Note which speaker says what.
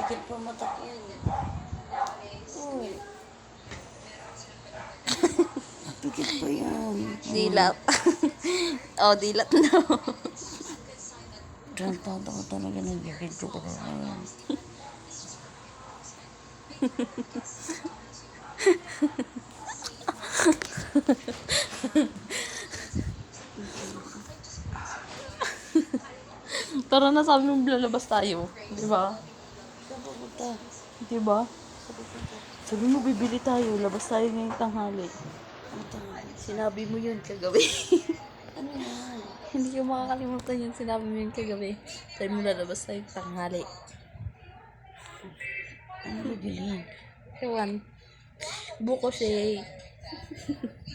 Speaker 1: Pikit po mata ko. Uy. Pikit po yan.
Speaker 2: Dilat. oh, dilat na.
Speaker 1: Transplant ako talaga ng pikit ko pa. Hehehehe
Speaker 2: Tara na, sabi mo lalabas tayo. Di ba? Di ba? Sabi mo, bibili tayo. Labas tayo ngayong tanghali.
Speaker 1: Ang tanghali.
Speaker 2: Sinabi mo yun kagabi.
Speaker 1: Ano yan?
Speaker 2: Hindi ko makakalimutan yun. Sinabi mo yun kagabi. Sabi mo, lalabas tayo tanghali.
Speaker 1: Ano bibilhin?
Speaker 2: Ewan. Buko shake.